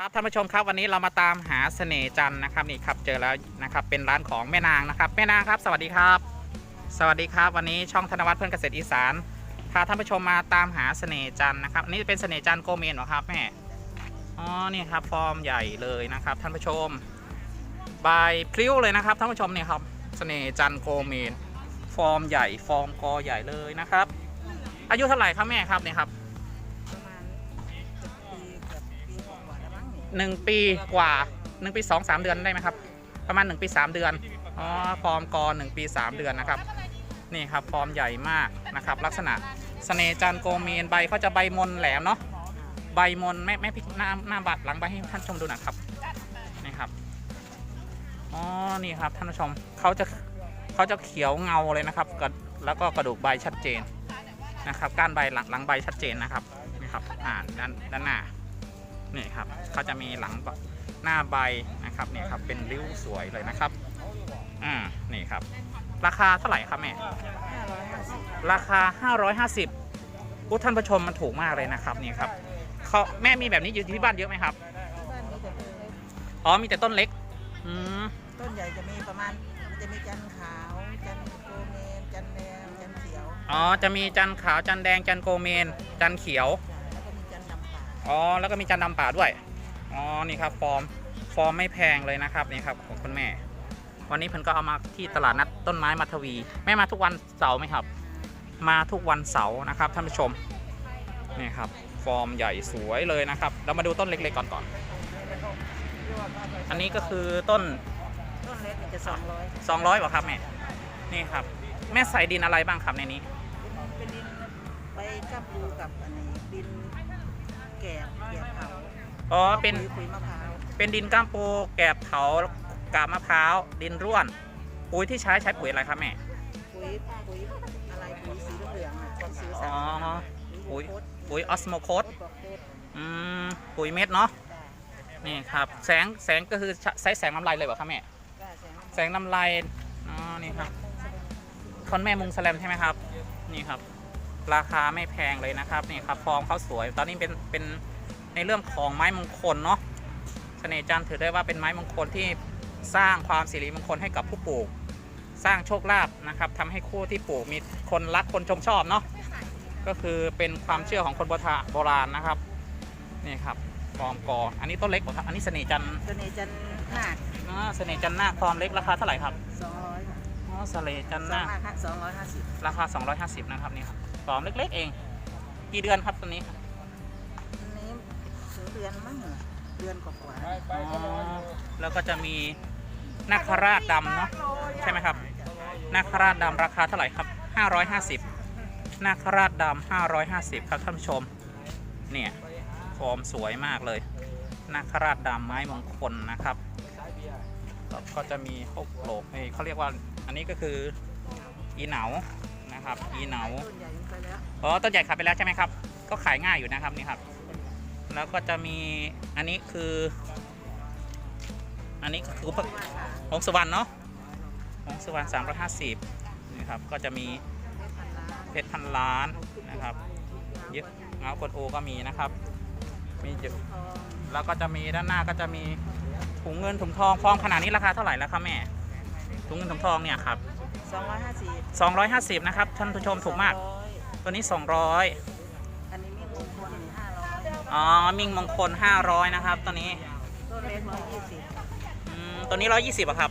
ครับท่านผู้ชมครับวันนี้เรามาตามหาเสน่ห์จันนะครับนี่ครับเจอแล้วนะครับเป็นร้านของแม่นางนะครับแม่นางครับ สวัสดีครับ สวัสดีครับ วันนี้ช่องธนวัฒน์เพื่อนเกษตรอีสานพาท่านผู้ชมมาตามหาเสน่ห์จันนะครับอันนี่เป็นเสน่ห์จันโกเมนเหรอครับแม่อ๋อนี่ครับฟอร์มใหญ่เลยนะครับ ท่านผู้ชมใบพลิ้วเลยนะครับท่านผู้ชมเนี่ยครับเสน่ห์จันโกเมน ฟอร์มใหญ่ฟอร์มกอใหญ่เลยนะครับ อายุเท่าไหร่ครับแม่ครับเนี่ยครับ หนึ่งปีกว่าหนึ่งปีสองสามเดือนได้ไหมครับ ประมาณหนึ่งปีสามเดือนอ๋อฟอร์มกอหนึ่งปีสามเดือนนะครับนี่ครับฟอร์มใหญ่มากนะครับ ลักษณะเสน่จันโกเมนใบเขาจะใบมนแหลมเนาะใบมนไม่ไม่พลิกหน้าหน้าบัดหลังใบให้ท่านชมดูหนะครับนี่ครับอ๋อนี่ครับท่านผู้ชมเขาจะเขาจะเขียวเงาเลยนะครับกระแล้วก็กระดูกใบชัดเจนนะครับก้านใบหลังหลังใบชัดเจนนะครับนี่ครับอ่าด้านด้านหน้า นี่ครับเขาจะมีหลังหน้าใบนะครับนี่ครับเป็นริ้วสวยเลยนะครับอ่านี่ครับ ราคาเท่าไหร่ครับแม่ห้าร้อยห้าสิบราคา 550อุ๊ยท่านผู้ชมมันถูกมากเลยนะครับนี่ครับเขาแม่มีแบบนี้อยู่ที่บ้านเยอะไหมครับที่บ้านมีแต่ต้นเล็กอ๋อมีแต่ต้นเล็กอืมต้นใหญ่จะมีประมาณมันจะมีจันทร์ขาวจันทร์โกเมนจันทร์แดงจันทร์เขียวอ๋อจะมีจันทร์ขาวจันทร์แดงจันทร์โกเมน จันทร์เขียว อ๋อแล้วก็มีจันทร์ดำป่าด้วยอ๋อนี่ครับฟอร์มฟอร์มไม่แพงเลยนะครับนี่ครับของคุณแม่ วันนี้เพิ่นก็เอามาที่ตลาดนัดต้นไม้มัทวี แม่มาทุกวันเสาร์ไหมครับ มาทุกวันเสาร์นะครับท่านผู้ชมนี่ครับฟอร์มใหญ่สวยเลยนะครับ เรามาดูต้นเล็กๆก่อนก่อนอันนี้ก็คือต้นต้นเล็กนี่จะสองร้อย200ป่ะครับแม่นี่ครับ แม่ใส่ดินอะไรบ้างครับในนี้ เป็นดินไปกับปูกับอันนี้ดินแกบแกบเผาอ๋อเป็นปุ๋ยปุ๋ยมะพร้าวเป็นดินก้ามปูแกบเถากาบมะพร้าวดินร่วน ปุ๋ยที่ใช้ใช้ปุ๋ยอะไรครับแม่ปุ๋ยปุ๋ยอะไรปุ๋ยสีเหลืองๆอะคนซื้ออ๋สั่องปุ๋ยโคตรปุ๋ยออสโมโคโคดตรบอกโคตรอืมปุ๋ยเม็ดเนาะจ้านี่ครับแสงแสงก็คือใช้แสงลำไรเลยเหรอครับแม่จ้าแสงแสงลำไรอ๋อนี่ครับคนแม่มุงสแลมใช่ไหมครับ นี่ครับ ราคาไม่แพงเลยนะครับนี่ครับฟอร์มเขาสวย ตอนนี้เป็นเป็นในเรื่องของไม้มงคลเนาะเสน่ห์จันทร์ถือได้ว่าเป็นไม้มงคลที่สร้างความสิริมงคลให้กับผู้ปลูก สร้างโชคลาภนะครับทำให้คู่ที่ปลูกมีคนรักคนชมชอบเนาะก็คือเป็นความเชื่อของคนโบราณโบราณนะครับนี่ครับฟอร์มกออันนี้ต้นเล็กกว่าครับอันนี้เสน่ห์จันทร์เสน่ห์จันทร์นาคอ๋อเสน่ห์จันทร์หน้าฟอร์มเล็กราคาเท่าไหร่ครับสองร้อย อ๋อเสน่ห์จันทร์สหองน้านาคสองร้อยห้าสิบราคา 250 นะครับนี่ครับฟอร์มเล็ก ๆ เอง กี่เดือนครับตัวนี้อันนี้ถึงเดือนมั้งเหรอเดือนกว่าอ๋อแล้วก็จะมีนาคราชดำเนาะใช่ไหมครับนาคราชดำราคาเท่าไหร่ครับ 550นาคราชดำ550 ครับท่านผู้ชม เนี่ยฟอร์มสวยมากเลยนาคราชดำไม้มงคลนะครับ ก็ก็จะมีหกโหลกเอ้ยเขาเรียกว่า อันนี้ก็คืออีเหนานะครับอีเหนาอ๋อต้นใหญ่ขายไปแล้วใช่ไหมครับ ก็ขายง่ายอยู่นะครับนี่ครับ แล้วก็จะมีอันนี้คือ อันนี้คือพวกหงสวรรณเนาะหงสวรรณสามร้อยห้าสิบนี่ครับก็จะมีเพชรพันล้านนะครับเยอะเงาคนโอก็มีนะครับมีเยอะแล้วก็จะมีด้านหน้าก็จะมีถุงเงินถุงทองฟองขนาดนี้ราคาเท่าไหร่แล้วครับแม่ ถุงเงินถุงทองเนี่ยครับสองร้อยห้าสิบ250นะครับท่านผู้ชมถูกมากตัวนี้ 200อันนี้มีมงคลนี่ห้าร้อยอ๋อมิ่งมงคล 500นะครับตัวนี้ต้นเล็กร้อยยี่สิบอืมตัวนี้ 120อะครับ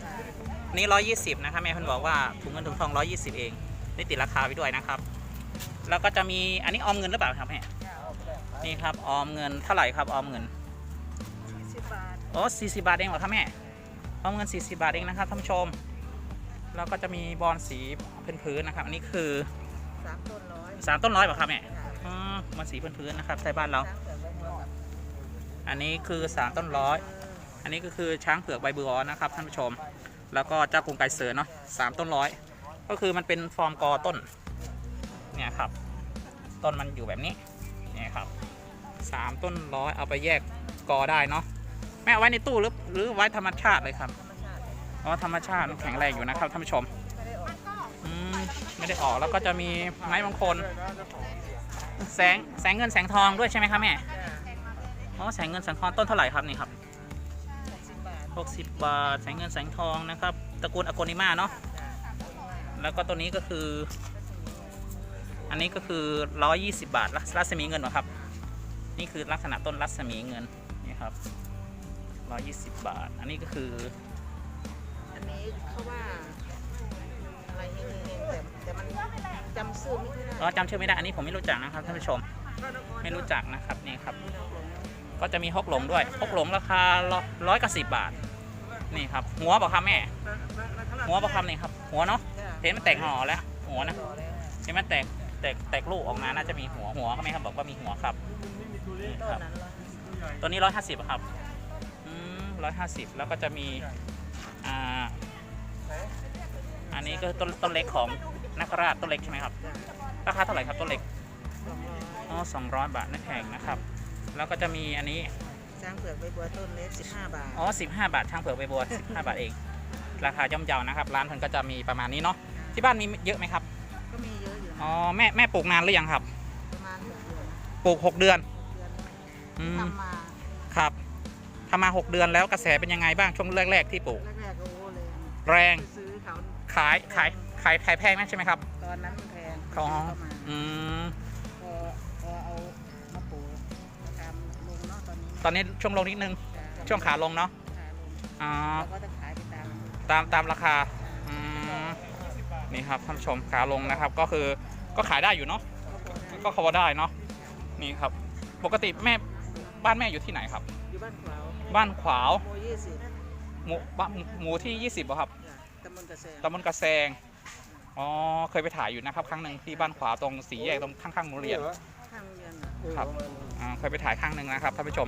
อันนี้ 120นะครับแม่เพิ่นบอกว่าถุงเงินถุงทอง 120 เองนี่ติดราคาไว้ด้วยนะครับ แล้วก็จะมีอันนี้ออมเงินหรือเปล่าครับแม่นี่ครับออมเงินเท่าไหร่ครับออมเงิน สิบบาท โอ้40 บาทเองเหรอครับแม่ออมเงิน 40 บาทเองนะครับท่านผู้ชม แล้วก็จะมีบอลสีพื้นๆนะครับ อันนี้คือสามต้นร้อย3ต้นร้อยป่ะครับแม่อ๋อบอลสีพื้นๆนะครับใต้บ้านเราสามเกิดไว้เมื่อกับอันนี้คือ3ต้นร้อย อันนี้ก็คือช้างเผือกใบเบือนะครับท่านผู้ชม แล้วก็เจ้ากรุงไก่เสือเนาะสามต้นร้อย ก็คือมันเป็นฟอร์มกอต้น เนี่ยครับ ต้นมันอยู่แบบนี้ เนี่ยครับสามต้นร้อยเอาไปแยกกอได้เนาะแม่เอาไว้ในตู้หรือหรือไว้ธรรมชาติเลยครับธรรมชาติ อ๋อธรรมชาติแข็งแรงอยู่นะครับท่านผู้ชมไม่ได้ออกอืมไม่ได้ออกแล้วก็จะมีไม้มงคล แสงแสงเงินแสงทองด้วยใช่ไหมครับแม่อ๋อแสงเงินแสงทองต้นเท่าไหร่ครับนี่ครับ 60 บาท60บาทแสงเงินแสงทองนะครับตระกูลอโกนิมาเนาะแล้วก็ตัวนี้ก็คือ อันนี้ก็คือ 120 บาทรัรัศมีเงินเหรอครับ นี่คือลักษณะต้นรัศมีเงินนี่ครับ 120 บาท อันนี้ก็คือ อันนี้เขาว่าอะไรเองๆแต่แต่มันจำชื่อไม่ได้เราจำชื่อไม่ได้อันนี้ผมไม่รู้จักนะครับท่านผู้ชม ไม่รู้จักนะครับนี่ครับ ก็จะมีฮกหลงด้วยฮกหลงราคาร้อยกับสิบบาท นี่ครับ หัวเปล่าครับแม่ หัวเปล่าครับนี่ครับ หัวเนาะเห็นมันแตกห่อแล้ว หัวนะเห็นมันแตกแตกแตกลูกออกมาน่าจะมีหัวหัวเขาไหมครับบอกว่ามีหัวครับนี่ครับตัวนี้ร้อยห้าสิบครับร้อยห้าสิบแล้วก็จะมีอ่า อันนี้ก็ต้นต้นเล็กของนักราชต้นเล็กใช่ไหมครับจ้ะราคาเท่าไหร่ครับต้นเล็กสองร้อยอ๋อสองร้อยบาทนั่นแพงนะครับ แล้วก็จะมีอันนี้ช้างเผือกใบบัวต้นเล็ก15 บาท อ๋อสิบห้าบาทช่างเผือกใบบัวสิบห้าบาทเอง ราคาย่อมเยานะครับ ร้านเพิ่นก็จะมีประมาณนี้เนาะ ที่บ้านมีเยอะไหมครับ ก็มีเยอะอยู่นะอ๋อแม่แม่ปลูกนานหรือยังครับ ประมาณหกเดือนปลูกหกเดือนเดือนอืมทำมาครับทำมาหกเดือนแล้วกระแสเป็นยังไงบ้างช่วงแรก ๆ ที่ปลูก แรกๆก็โอ้เลยแรง ซื้อเขาขายขายขายขายแพงไหมใช่ไหมครับ ตอนนั้นมันแพงอ๋อเข้ามาอืมพอพอเอามาปลูกราคาลงเนาะตอนนี้ตอนนี้ช่วงลงนิดนึง ช่วงขาลงเนาะขาลงอ๋อเราก็จะขายไปตามตามตามราคาอืมนี่ครับท่านผู้ชมขาลงนะครับ ก็คือก็ขายได้อยู่เนาะก็พอได้เนาะนี่ครับ ปกติแม่บ้านแม่อยู่ที่ไหนครับ อยู่บ้านขวาวบ้านขวาวโมยี่สิบหมู่บ้านหมู่ที่ 20บ่ครับ ตำบลกระแสตำบลกระแซงอ๋อเคยไปถ่ายอยู่นะครับ ครั้งหนึ่งที่บ้านขวาวตรงสีแยกตรงข้างๆโรงเรียน ข้างโรงเรียนน่ะครับ อ่าเคยไปถ่ายครั้งหนึ่งนะครับท่านผู้ชม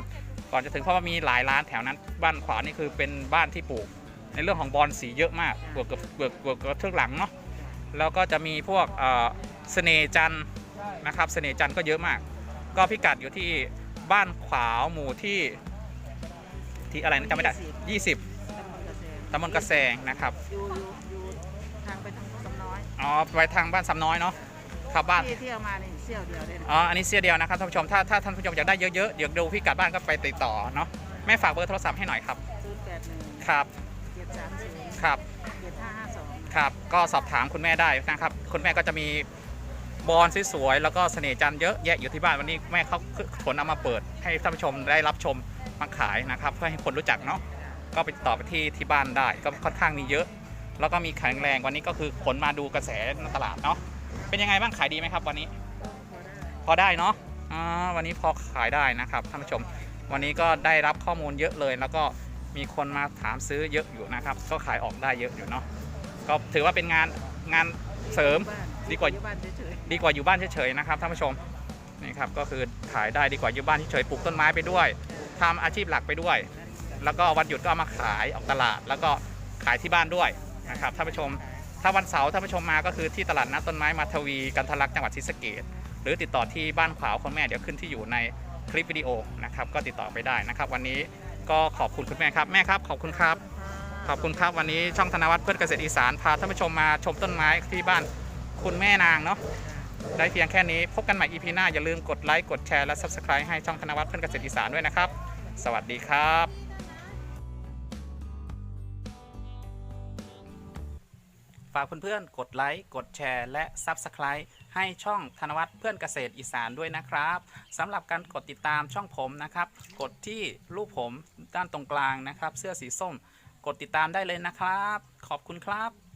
ก่อนจะถึงเพราะว่ามีหลายร้านแถวนั้น บ้านขวานี่คือเป็นบ้านที่ปลูก ในเรื่องของบอลสีเยอะมากบวกกับบวกบวกกับเทือกหลังเนาะแล้วก็จะมีพวกเอ่อเสน่ห์จันทร์นะครับเสน่ห์จันทร์ก็เยอะมาก ก็พิกัดอยู่ที่บ้านขวาวหมู่ที่ที่อะไรนะจำไม่ได้ 20 ตำบลกระแสตำบลกระแซงนะครับ อยู่อยู่อยู่ทางไปทางสำน้อยอ๋อไปทางบ้านสำน้อยเนาะครับบ้าน ที่ที่เอามานี่เสี่ยวเดียวเลยนะอ๋อ อันนี้เสียเดียวนะครับท่านผู้ชม ถ้าถ้าท่านผู้ชมอยากได้เยอะๆ เดี๋ยวดูพิกัดบ้านก็ไปติดต่อเนาะ แม่ฝากเบอร์โทรศัพท์ให้หน่อยครับ ศูนย์แปดหนึ่งครับ เจ็ดสามศูนย์ครับ เจ็ดห้าห้าสองครับ ก็สอบถามคุณแม่ได้นะครับ คุณแม่ก็จะมีบอลสวยๆ แล้วก็เสน่ห์จันทร์เยอะแยะอยู่ที่บ้านวันนี้แม่เขาขนเอามาเปิดให้ท่านผู้ชมได้รับชมมาขายนะครับ เพื่อให้คนรู้จักเนาะ ก็ไปต่อไปที่ที่บ้านได้ก็ค่อนข้างมีเยอะ แล้วก็มีแข็งแรงวันนี้ก็คือขนมาดูกระแสในตลาดเนาะเป็นยังไงบ้างขายดีไหมครับ วันนี้ พอได้เนาะอ่าวันนี้พอขายได้นะครับท่านผู้ชม วันนี้ก็ได้รับข้อมูลเยอะเลย แล้วก็มีคนมาถามซื้อเยอะอยู่นะครับ ก็ขายออกได้เยอะอยู่เนาะก็ถือว่าเป็นงานงานเสริมดีกว่าดีกว่าอยู่บ้านเฉยๆนะครับท่านผู้ชมนี่ครับก็คือขายได้ดีกว่าอยู่บ้านเฉยๆปลูกต้นไม้ไปด้วยทำอาชีพหลักไปด้วย แล้วก็วันหยุดก็เอามาขายออกตลาด แล้วก็ขายที่บ้านด้วยนะครับท่านผู้ชม ถ้าวันเสาร์ท่านผู้ชมมาก็คือที่ตลาดนัดต้นไม้มาทวีกันทลักจังหวัดศรีสะเกษหรือติดต่อที่บ้านขวาวคุณแม่เดี๋ยวขึ้นที่อยู่ในคลิปวิดีโอนะครับก็ติดต่อไปได้นะครับ วันนี้ก็ขอบคุณคุณแม่ครับแม่ครับขอบคุณครับ ขอบคุณครับวันนี้ช่องธนวัฒน์เพื่อนเกษตรอีสานพาท่านผู้ชมมาชมต้นไม้ที่บ้านคุณแม่นางเนาะได้เพียงแค่นี้พบกันใหม่ EP หน้าอย่าลืมกดไลค์กดแชร์และ Subscribe ให้ช่องธนวัฒน์เพื่อนเกษตรอีสานด้วยนะครับ สวัสดีครับากเพื่อนๆ กดไลค์ กดแชร์ และ Subscribe ให้ช่องธนวัฒน์เพื่อนเกษตรอีสานด้วยนะครับสำหรับการกดติดตามช่องผมนะครับ กดที่รูปผมด้านตรงกลางนะครับ เสื้อสีส้ม กดติดตามได้เลยนะครับ ขอบคุณครับ